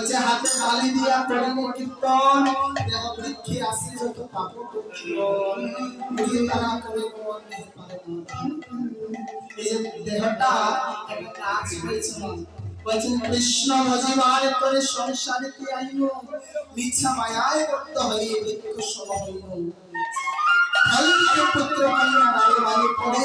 বলছে, হাতে বালি দিয়া করিব কীর্তন, দেহ বৃক্ষে আসি যত পাপ মুড়ি তারা। এই দেহটা একটা কাজ হয়েছে বলছেন, কৃষ্ণ করে সংসারে কি মিথ্যা মায়ায় করতে হয় বৃক্ষ সম হইল। পুত্র পড়ে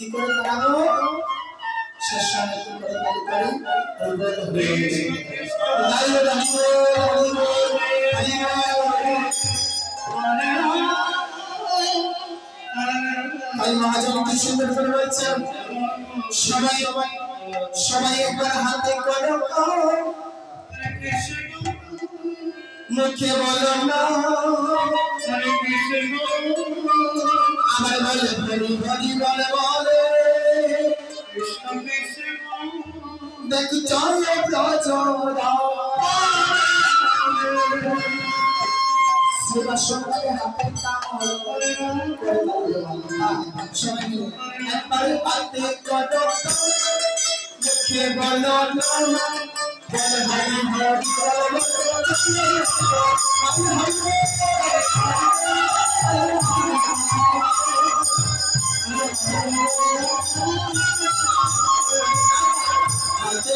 কি করে তাড়াবো শেষ সময় কি করে তালি করে? হরিবল হরিবল হরিবল মহাজন, কি সুন্দর বলছেন সবাই সবাই মুখে বলো না আবার বলে হরি হরি বলে দেখ চলে প্রচরা সেবা সবাই হাতে কামড় করে সবাই মিলে একবার হাতে করো মুখে বলো বলে হরি হরি হরি হরি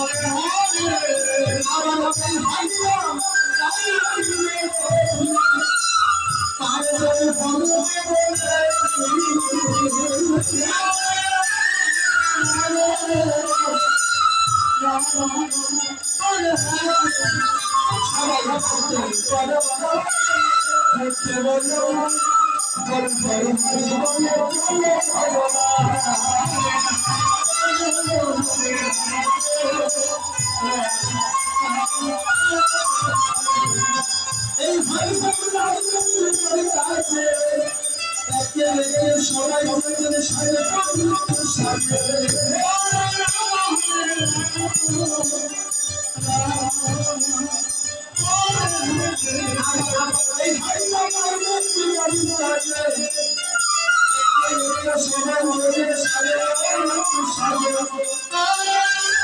এই ভাই কাছে একে একে সবাই আমাদের সাথে সাথে সবাই আমাদের সাথে Thank